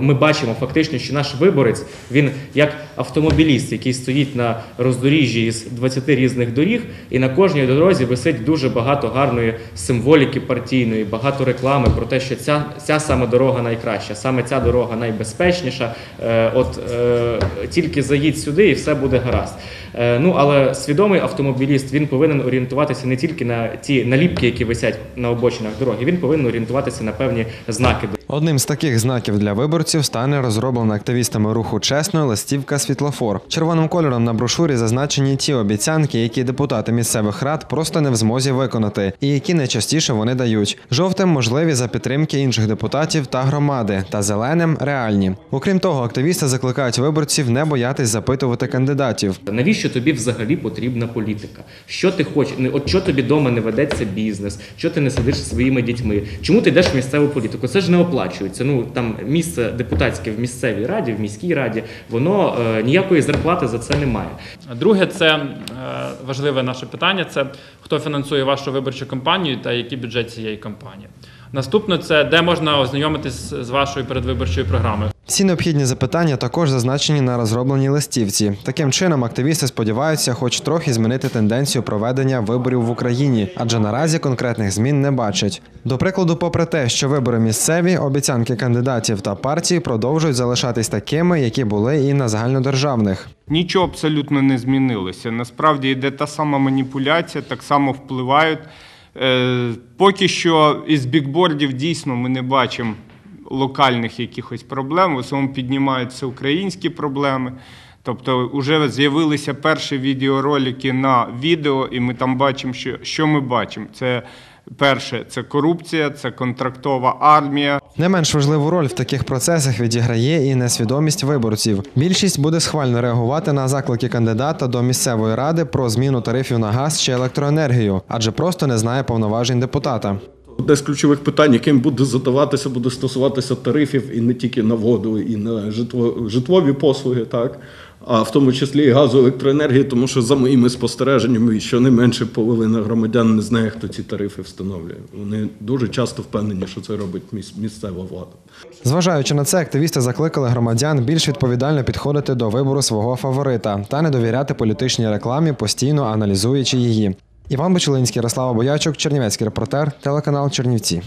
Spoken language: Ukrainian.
Ми бачимо фактично, що наш виборець він як автомобіліст, який стоїть на роздоріжжі із 20 різних доріг, і на кожній дорозі висить дуже багато гарної символіки партійної, багато реклами про те, що ця, ця саме дорога найкраща, саме ця дорога найбезпечніша. Е, от е, тільки заїдь сюди, і все буде гаразд. Е, ну але свідомий автомобіліст він повинен орієнтуватися не тільки на ті наліпки, які висять на обочинах дороги. Він повинен орієнтуватися на певні знаки Одним з таких знаків для виборців стане розроблена активістами руху чесно листівка світлофор. Червоним кольором на брошурі зазначені ті обіцянки, які депутати місцевих рад просто не в змозі виконати, і які найчастіше вони дають. Жовтим можливі за підтримки інших депутатів та громади, та зеленим реальні. Окрім того, активісти закликають виборців не боятись запитувати кандидатів. Навіщо тобі взагалі потрібна політика? Що ти хочеш? От що тобі вдома не ведеться бізнес? Що ти не сидиш зі своїми дітьми? Чому ти йдеш в місцеву політику? Це ж не оплачується. Ну там місце депутатське в місцевій раді, в міській раді, воно е, ніякої зарплати за це не має. Друге, це е, важливе наше питання: це хто фінансує вашу виборчу кампанію та який бюджет цієї кампанії. Наступне це де можна ознайомитись з вашою передвиборчою програмою. Всі необхідні запитання також зазначені на розробленій листівці. Таким чином, активісти сподіваються, хоч трохи змінити тенденцію проведення виборів в Україні, адже наразі конкретних змін не бачать. До прикладу, попри те, що вибори місцеві, обіцянки кандидатів та партій продовжують залишатись такими, які були і на загальнодержавних. Нічого абсолютно не змінилося. Насправді йде та сама маніпуляція, так само впливають. Е, Поки що із бікбордів дійсно ми не бачимо локальних якихось проблем. В основному піднімаються українські проблеми. Тобто вже з'явилися перші відеоролики на відео, і ми там бачимо, що, що ми бачимо. Це перше, це корупція, це контрактова армія, Не менш важливу роль в таких процесах відіграє і несвідомість виборців. Більшість буде схвально реагувати на заклики кандидата до місцевої ради про зміну тарифів на газ чи електроенергію, адже просто не знає повноважень депутата. Одне з ключових питань, яким буде задаватися, буде стосуватися тарифів і не тільки на воду, і на житло, житлові послуги, так, а в тому числі і газу електроенергії, тому що за моїми спостереженнями щонайменше половина громадян не знає, хто ці тарифи встановлює. Вони дуже часто впевнені, що це робить міс- місцева влада. Зважаючи на це, активісти закликали громадян більш відповідально підходити до вибору свого фаворита та не довіряти політичній рекламі, постійно аналізуючи її. Іван Бочелинський, Ярослава Боячок, Чернівецький репортер, телеканал Чернівці.